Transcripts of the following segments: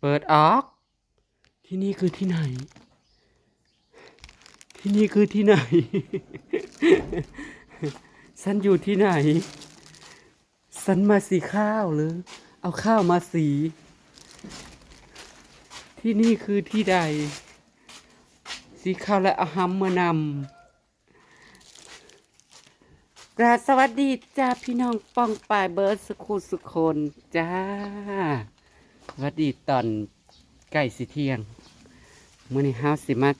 เปิดออก ที่นี่คือที่ไหน ที่นี่คือที่ไหน ฉันอยู่ที่ไหน ฉันมาสีข้าวหรือ เอาข้าวมาสี ที่นี่คือที่ใด สีข้าวและอาหัมมานำกราบสวัสดีจ้าพี่น้องป้องปายเบิร์ดสุขุสุคนจ้า วัสดีตอนใกล้สิเที่ยงเมื่อนี้เฮาสิมา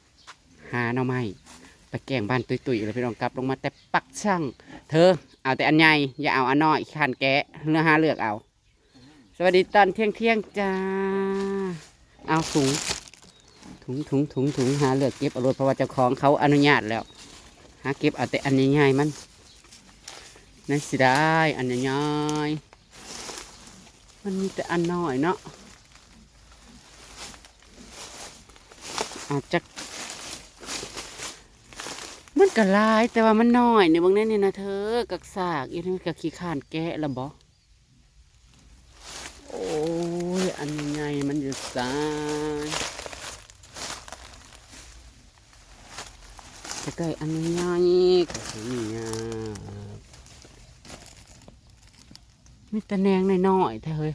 หาหน่อไม้ไปแกงบ้านตุยๆเลยพี่น้องกลับลงมาแต่ปักช่าง เธอเอาแต่อันใหญ่อย่าเอาอันน้อยขันแกะเนื้อหาเลือกเอา สวัสดีตอนเที่ยงเที่ยงจ้าเอาถุงถุงถุงถุงถุงหาเลือกเก็บเอารถเพราะว่าเจ้าของเขาอนุญาตแล้วหาเก็บเอาแต่อันใหญ่ๆมันนั่นสิได้อันใหญ่ๆมันมีแต่อันน้อยเนาะ อาจจะมันก็ลายแต่ว่ามันน้อยเนี่ยบางแน่นี่นะเธอกักสากอีนี่กักขี้ข้านแกะละบ่โอ้ยอันใหญ่มันอยู่ซ้ายใกล้อันใหญ่ก็มีอะมีแต่แนงน้อยๆเธอเฮ้ย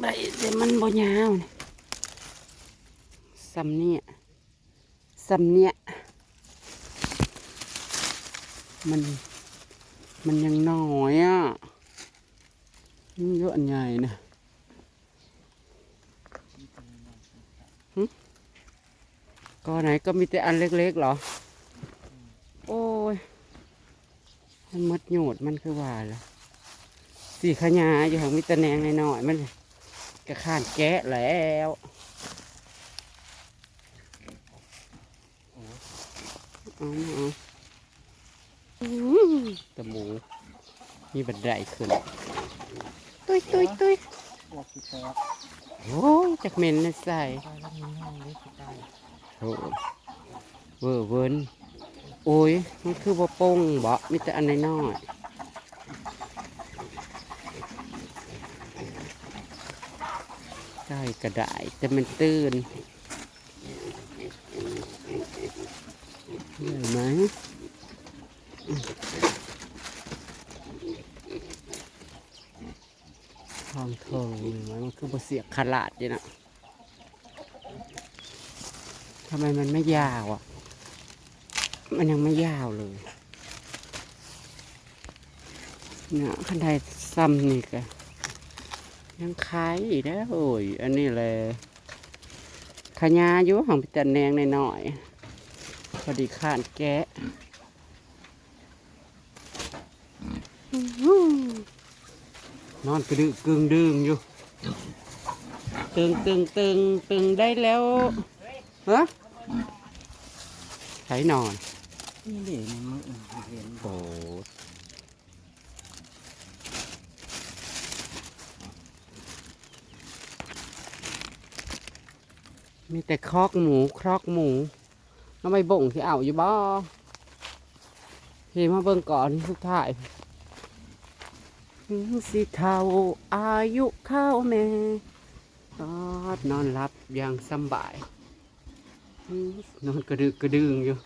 ได้ แต่มันบ่ยาวนี่สำเนียสำเนียมัน มันยังน้อยอะนี่เยอะใหญ่นะก็ไหนก็มีแต่อันเล็กๆเหรอ โอ้ย มันมดโยดมันคือว่าล่ะสีขยาอยู่ของมิตรแนงใน้อยมัน กระข้านแกะแล้วเอามาเอาอื้อตะหมูมีบันไดขึ้น ตุยตุยตุยพวกที่แตกโอ้ยจักเหม็นนะใส่ตายแล้วมีห้องเล็กที่ตายโอ้เวอร์เวินโอ้ย มันคือบ่โป้งบ่มีแต่อันน้อย ใช่กระไดแต่มันตื้นเห็นไหมทองทองเห็นไหมมันคือบเสียขลาดจีนะทำไมมันไม่ยาวอะ มันยังไม่ยาวเลยเนี่ยขันไดซ้ำนี่กะ ยังขายอีกแล้วโอ้ยอันนี้เลยขยาอยู่ของพิจารแนงหน่อยๆพอดีข้านแกะอื้อหือนอนกระดึกกึ่งดึงอยู่ ตึงตึงตึงตึงได้แล้วฮะใช้นอนนี่เหลนมือเห็นโอ้ มีแต่คอกหมูครอกหมูแล้วไม่บ่งที่เอาอยู่บ่พี่มาเบิ่งก่อนสุดท้ายสิเท่าอายุเข้าแม่ตอดนอนหลับอย่างสบาย นอนกระดึกกระดึงอยู่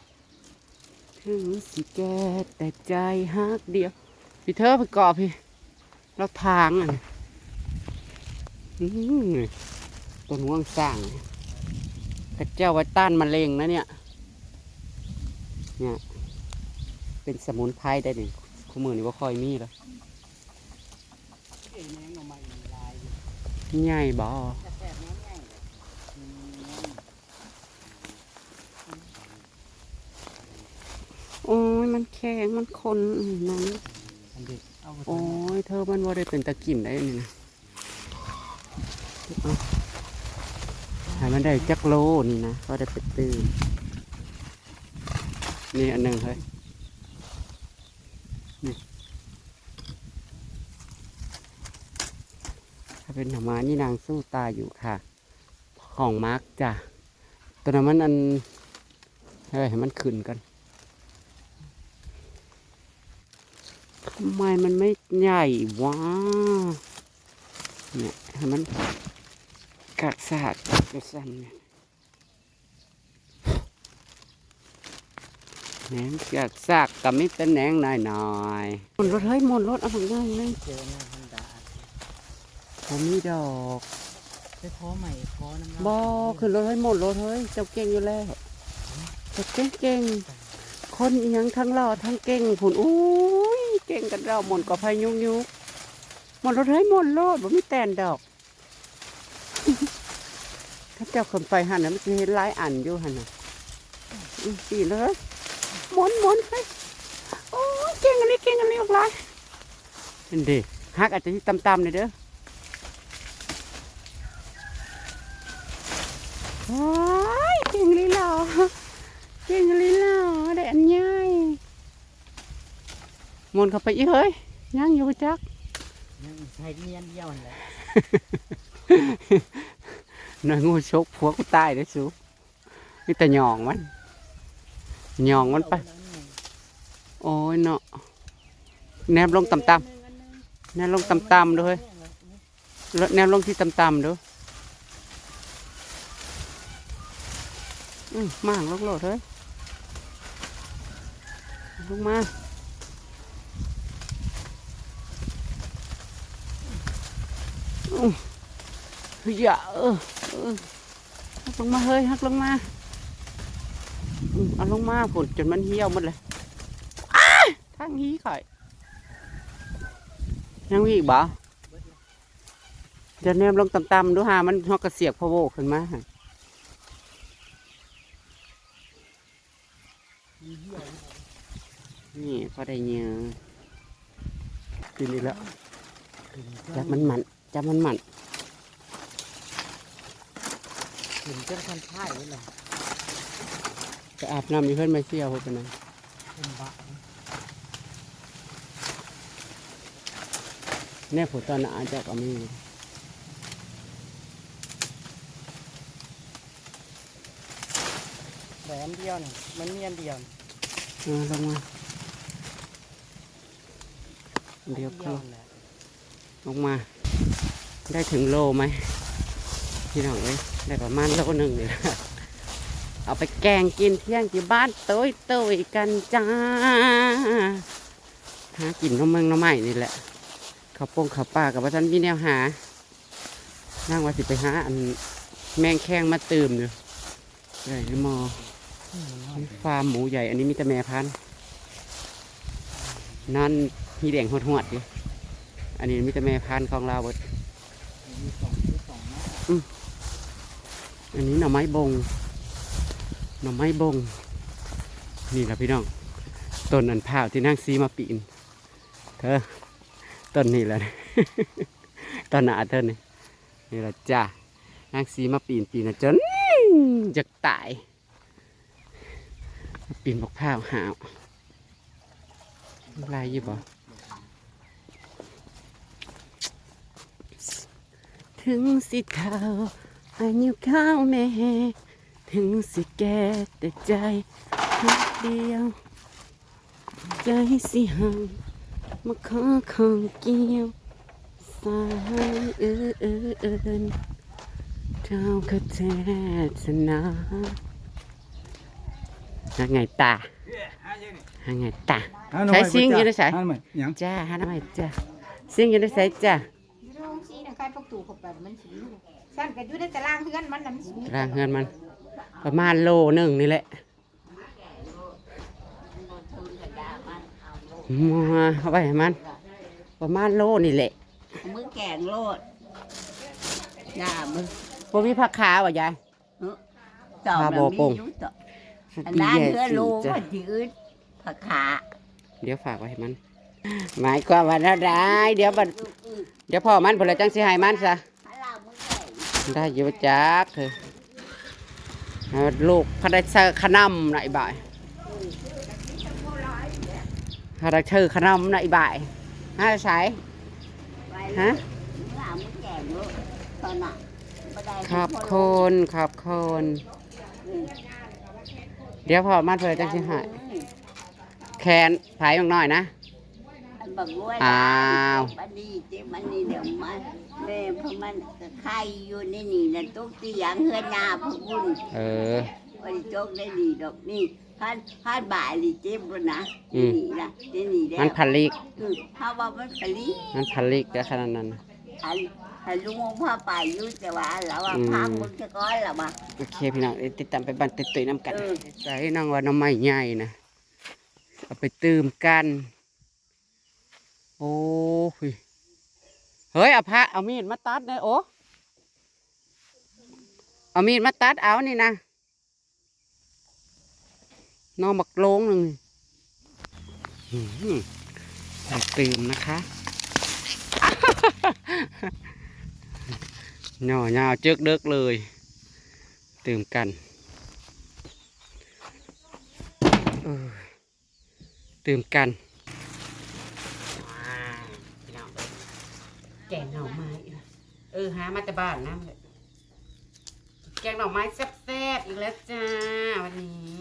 ถึงสิแก่แต่ใจฮักเดียว พี่เธอไปเกาะพี่ เราทางอะนี่ต้นห่วงสร้าง กระเจ้าไว้ต้านมะเร็งนะเนี่ย เนี่ย เป็นสมุนไพรได้หนึ่งคู่มือนี่ว่าคอยมีแล้วงออกมายอยู่ใหญ่บ่แต่แตกแมงง่ายเลยอืมโอ้ยมันแข็งมันคนนั้นโอ้ยเธอมันว่าได้เป็นตะกิ่นได้นี่นะ เอามันได้จักโลนี่นะก็ได้ไปตื่นนี่อันหนึ่งเฮ้ยนี่ถ้าเป็นหน่อไม้นี่นางสู้ตายอยู่ค่ะ ของมาร์กจ้ะตัวนั้นมันอันเฮ้ยให้มันขึ้นกันทำไมมันไม่ใหญ่วะเนี่ยให้มัน กัดสาดกระสันเนี่ยแหนงกัดสากกับไม่เป็นแหนงหน่อยหน่อยๆหมุนรถเฮ้ยหมุนรถเอาของง่ายเลยเจอหน้าพันดาผมมีดอกไปขอใหม่ขอน้ำบอขึ้นรถเฮ้ยหมุนรถเฮ้ยเจ้าเก่งอยู่แล้วเจ้าเก่งเก่งคนอิหยังทั้งหล่อทั้งเก่งผุนอุ้ยเก่งกันเราหมุนก็พายุงยุกหมุนรถเฮ้ยหมุนรถบ่มีแตนดอก ถ้าเจ้าคนไปหันนะมันจะเห็นหลายอันอยู่หันน่ะอือสี่เลยหมุนหมุนไปโอ้ยเก่งอันนี้เก่งอันนี้ออกหลายเห็นดิฮักอาจจะที่ต่ำๆเลยเด้อว้ายเก่งเลยเหรอเก่งเลยเหรอได้อันใหญ่หมุนเข้าไปอีกเฮ้ยยังอยู่จักยังใช้เนียนเดียวนั่นแหละ นายงูชกผัวกูตายได้อสูนี่แต่หยองมันหยองมันไป โอ้ยเนาะแนบลงต่ำๆแนบลงต่ำๆด้วยแนบลงที่ต่ำๆด้วยมากลงโลดเฮ้ยลงมาอืมเฮ้ยอย่าเออ หักลงมาเฮ้ยหักลงมาอืมเอาลงมาฝนจนมันเหี่ยวหมดเลยทางนี้ข่อยยังมีอีกบ่จะแนมลงต่ำๆดูหามันฮอกกระเสียกพะโวขึ้นมาหั่นนี่พอได้เนื้อกินนี่แล้วจับมันมันจับมันมัน ถึงจะทันท่ายเลยแหละจะอาบน้ำมีเพื่อนมาเชี่ยวพวกนั้นเป็นบะแน่ผมตอนหนาจากเอามีแหลมเดียวนี่มันเนียนเดียวนี่เอาลงมาเดี๋ยวก็นั่นแหละ ลงมา ได้ถึงโลไหม พี่น้องเอ้ยได้ประมาณโลหนึ่งเลยเอาไปแกงกินเที่ยงที่บ้านโต้ยโต้ยกันจ้าหากินน้ำเมืองน้ำใหม่นี่แหละข้าวโป่งข้าวปลากับว่าท่านพี่แนวหานั่งว่าสิไปหาอันแมงแข้งมาตื่มอยู่ใหญ่มอฟาร์มหมูใหญ่ อันนี้มีแต่แม่พันธุ์นั่นมีแดงหดหดอยู่อันนี้มีแต่แม่พันธุ์ของเราเบิดองมีส อันนี้หน่อไม้บง หน่อไม้บง นี่แหละพี่น้อง ต้นอันพร้าที่นั่งซีมาปีน เธอ ต้นนี่แหละ ต้นหนาเธอนี่นี่แหละจ้านั่งซีมาปีนปีนนะจนจะตายมาปีนบอกพร้าหาวลายยี่บ่ถึงสิเท่า อายุข้าวแม่ ถึงสิแก่แต่ใจเดียว ใจสิหังมาขอของเกี่ยวสายเออเอเอินเจ้าก็เทศนาหาไงตาหาไงตาใช้ซิงอยู่ในสายอันใหม่หยังจ้าหาไงจ้าเสีงยู่ในสายจ้าอยู่ในห้องซีนะใค รพวกตู่เข้าไปมันสีสั้นก็อยู่ในตารางเฮือนมันน่ะมันสีร่างเฮือนมัน ประมาณโลหนึ่งนี่แหละมาเอาไปให้มัน ประมาณโลนี่แหละมือแกงโลดหน้ามือพวกมีผักขาวอะยายต่อข้ามันบ่มีโป่งอยู่ต่ออันดีนั้นแย่เพื่อจริรู้งจ้ะว่าจืดผักขาเดี๋ยวฝากไว้ให้มัน หมายความว่าเราได้เดี๋ยวบัดเดี๋ยวพ่อมันผลจังสิให้มันซะถ้าเรามือ ได้อยู่จักเถอะเอาลูกเขาได้เชื่อขนำหนบ่ายเขาได้เชื่อขนำหนบ่ายฮะใช้ไปฮะเมื่อมือแกงโลดตอนน่ะขอบคุณขอบคุณเดี๋ยวพ่อมันผลจังสิให้แขนผายมากหน่อยนะ บักรวยอ้าวบันนี้เจ๊มันนี่เดี๋ยวมาแม่เพราะมันก็ไข่อยู่ในนี่นะตุกเตียงเฮือนหน้าพระบุญเออวันนี้จกได้ดีดอกนี่พันพันบ่ายนี่เจ็บแล้วนะอืม นี่นะเจ๊นี่แล้วมันผลิกอืมถ้าว่ามันผลิมันผลิกก็ขนาดนั้น อันถ้าลุงองพ่อไปอยู่แต่ว่าเราว่าอืม พักมึงจะก้อยละบ่โอเคพี่น้องเดี๋ยวติดตามไปบ้านตุยๆน้ำกันเออ ใส่น้องว่าน้องใหม่ใหญ่นะเอาไปตื่มกัน โอ้ยเฮ้ยเอาพระเอามีดมาตัดเลยโอ้เอามีดมาตัดเอานี่นะน้องบักโลงหนึ่งอื้อหือใส่ตื่มนะคะหน่อหน่อเจึกเดึกเลยตื่มกันเออตื่มกัน แกงหน่อไม้ เออหามาแต่บ้านนะแกงหน่อไม้แซ่บๆอีกแล้วจ้า วันนี้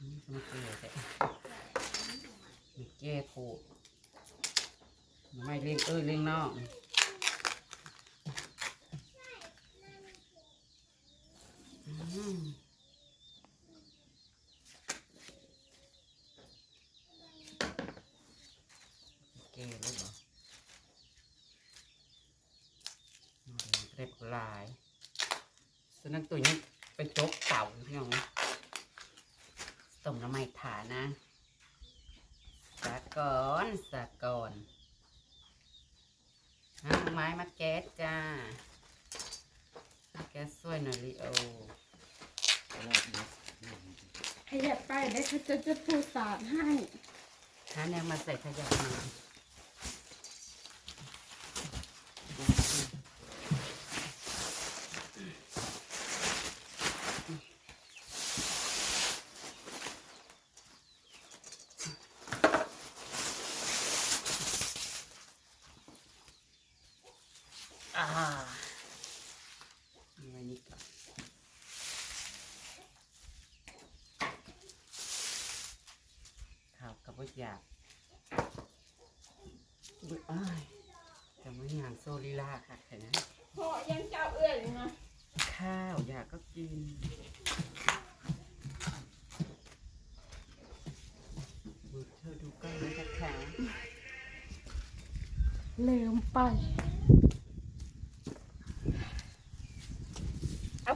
มจะมาเกลือแต่มีแก้โคตรหน่ไม้เลี้ยงเออเลี้ยงนอกอืมเกลูกเหรอเรียบ ลายสนักตัวนี้ไปจกเต่าพี่น้องต้มน้ำไม่ถานะสะก่อนสะก่อนหาไม้มาแก๊สจ้า แก๊สสวยหน่อยลิโอขยับไปได้เขาจะจะพูดสาดให้หาแนวมาใส่ขยะมา อ่าเอาไว้นี่ก่อนข้าวกับว่าอยากบึอ้ายแต่ไม่งานโซลีลาค่ะแค่นั้นพอยังเจ้าเอื้อยนะข้าวอยากก็กินบึเธอดูก้อนเลยนะคะ ลืมไปเอา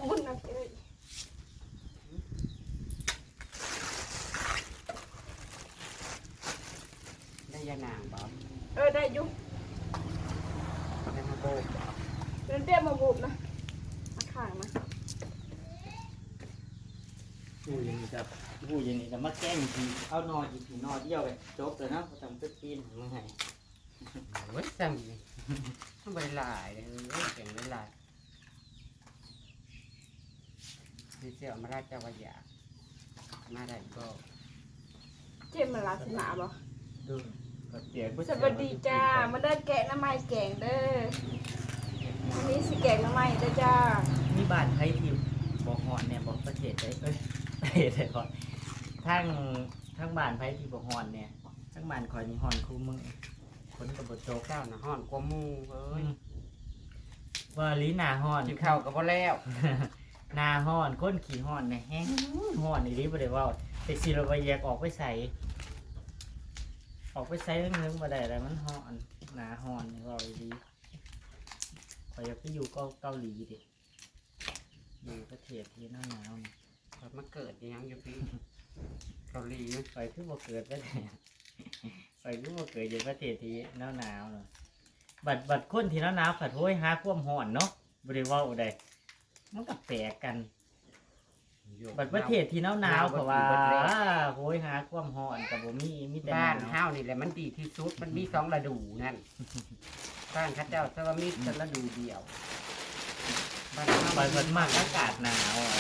บุญนะเอ้ยได้ยานางบอมเออได้อยุ่ได้มาโบกบอมเดินเตี้ยมาบุบนะมาข้างนะผู้อยังนี้จะผู้อยังนี้จะมาแกล้งทีเอานอนอีกทีนอนเดียวไปจบเลยนะประจำเป็นปีนของมึงไงเว้ยซ้ำนี่ทำไมหลายเลยเว้ยเก่งเลยหลาย นี่เสี่ยวมาราชวายามาได้ก็เจ็บมาลักษณะบ่ดูก็เสียงผู้สวัสดีจ้ามาเดินแกะน้ำไม้แกงเด้อวันนี้สิแกงน้ำไม้เด้อจ้ามีบ้านไทยที่บอกฮอนเนี่ยบอกประเทศได้เอ้ยประเทศได้ก่อนทั้งทั้งบ้านไทยที่บอกฮอนเนี่ยทั้งบ้านคอยนี่ฮอนคู่มือคนกับบโจกเจ้าน่ะห่อนกว่าหมูเอ้ยว่าลีหนาฮอนกินข้าวก็บ่แล้ว หนาฮอนก้นขี่ฮอนเนี่ยแห้งฮอนอีรีบ่ได้เว่าแต่สิเราไปแยกออกไปใส่ออกไปใส่เรื่องๆมาได้แล้วมันฮอนหนาฮอนนี่เว่าอีรีขอยอยากไปอยู่เกาเกาหลีดิอยู่ประเทศที่หนาวหนาวๆนี่ข่อยมาเกิดยังอยู่พี่เกาหลีไปคือบ่เกิดประเทศไปคือบ่เกิดอยู่ประเทศที่หนาวหนาวๆเนาะบัดบัดคนที่หนาวหนาวๆผัดโห้ยหาความฮอนเนาะบ่ได้เว่าได้ มันก็แปลกกันบัดประเทศที่หนาวหนาวๆเพราะว่าโหยหาความร้อนกับบ่มีมีแต่หบ้านนาวเฮานี่แหละมันดีที่สุดมันมีสองฤดูนั่นบ้านเข้าเจ้าแต่ว่ามีแต่ฤดูเดียวบ้านเฮาไปบัดมากอากาศหนาวอะ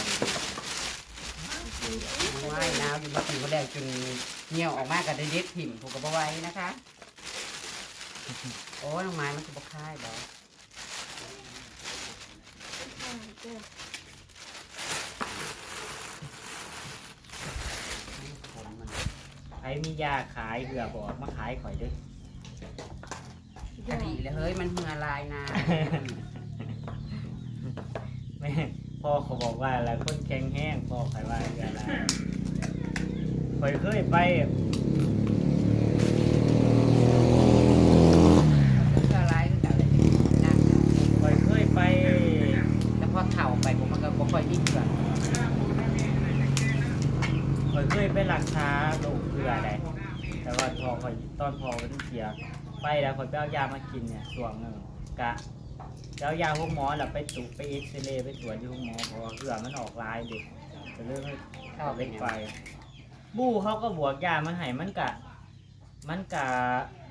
ว่ายหนาวอยู่มาถึงก็แดงจนเหี่ยวออกมาก็ได้เด็ดถิ่มผูกกับเอาไว้นะคะ โอ้ยน้องไม้มันจะบกค่ายบอ ผมมันไอ้มียาขายเหือบอกมาขายข่อยเด้วยกะดีเลยเฮ้ยมันเหือลายนะแม่พ่อเขาบอกว่าอะไรคนแข็งแห้งพ่อใครว่าเหืออะไรข่อยเคยไป เหือลายคือกันเลยนะ ข่อยเคยไป แล้วพอเข่าไปผมมันก็บ่ค่อยมีเหือ ข่อยเคยไปรักษาโรคเหือได้แต่ว่าพอข่อยตอนพอวันเสีย ไปแล้วข่อยไปเอายามากินเนี่ยส่วงหนึ่งกะแล้วยาพวกหมอแล้วไปตุไปเอ็กซเรย์ไปตรวจที่ห้องหมอพราะว่าเหือมันออกลายเด็กจะเริ่มให้เข้าเข้าไปไปเนี่ยไปบู้เขาก็บวกยามาให้มันกะ มันกะ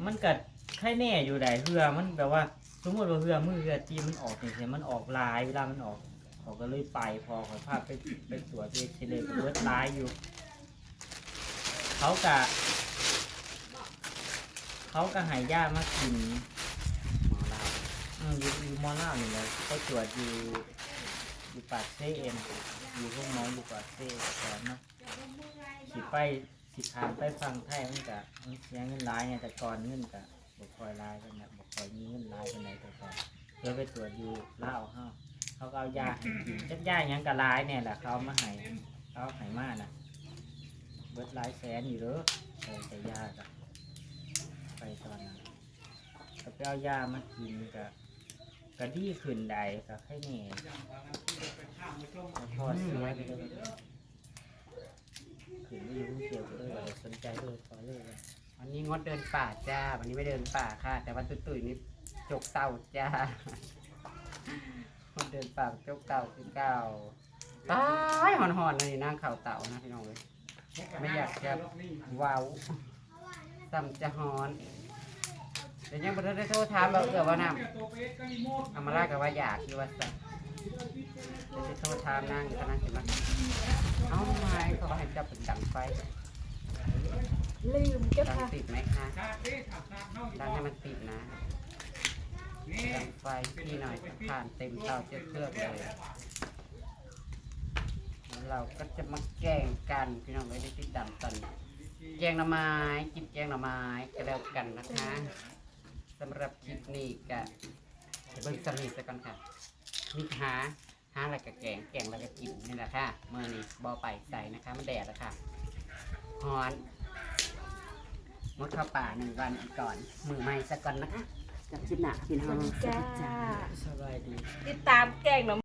มันกะแค่แน่อยู่ได้เหือมันแบบว่า สมมติว่าเหือมือเหือตีมันออกอย่างเงี้ยมันออกลายเวลามันออกเขาก็เลยไปพอขอพาไปไปตรวจเอ็กซเรย์ไปเลือดลายอยู่ เขากะ เขาก็ใหายยามากินหมอลาวอืมอยู่อยู่มอล่านี่เลยเขาตรวจอยู่อยู่ปากเซเอ็นอยู่พวกหมออยู่ปากเซสอนเนาะสิไปสิขามไปฟังไทยมันกะมันเสียเงินหลายไงแต่ก่อนเงินกะบกคอยหลายกันนะบกคอยมีเงินหลายกันไหนแต่ก่อนเพื่อไปตรวจอยู่เล่าวเฮาเขาก็เอายาให้กินจักยาหยังกะหลายเนี่ยแหละเขาเอามาให้เขาเอาให้มาน่ะเบิดหลายแสนอยู่เด้อใส่แต่ยากะ ไปตอนนั้นก็ไปเอายามากินกะก็ดีขึ้นได้ก็แค่นี้พอเสียไปเลยขึ้นไม่ยุ่งเกี่ยวเลยว่าสนใจเลยพอเลยวันนี้งดเดินป่าจ้า วันนี้ไม่เดินป่าค่ะ แต่ว่าตุ้ยๆนี่จกเต่าจ้างดเดินป่าจกเต่าคือเก่าตายหอนๆเลยนั่งเข่าเต่านะพี่น้องเลยไม่อยากจะว้าว ซ้ำจะฮอนแต่ยังบ่ทันได้โทรถามเราเอือว่าน้ำอามาลากับว่าอยากคือว่าสั่งเดี๋ยวจะโทรถามนั่งก็นั่งสิมาเอ้าไม้เขาให้จับเป็นดังไฟลืมเจ้าดังค่ะติดไหมคะดังให้มันติดนะดังไฟพี่หน่อยผ่านเต็มเตาเจือเคลือบเลยแล้วเราก็จะมาแกล้งกันพี่น้องไว้ได้ติดตามตอน แกงหน่อไม้จิบแกงหน่อไม้ก็แล้วกันนะคะสำหรับคลิปนี้ก็เบิ่งสมีสักก่อนค่ะมีหาหาอะไรกับแกงแกงแล้วก็กินนี่แหละค่ะเมื่อนี้บอไปใส่นะคะ มันแดดแล้วค่ะฮอนมดเข้าป่าหนึ่งวันก่อน มือใหม่สักก่อนนะคะกับคลิปหน้าพี่น้องจ้าสบายดีติดตามแกงหน่อ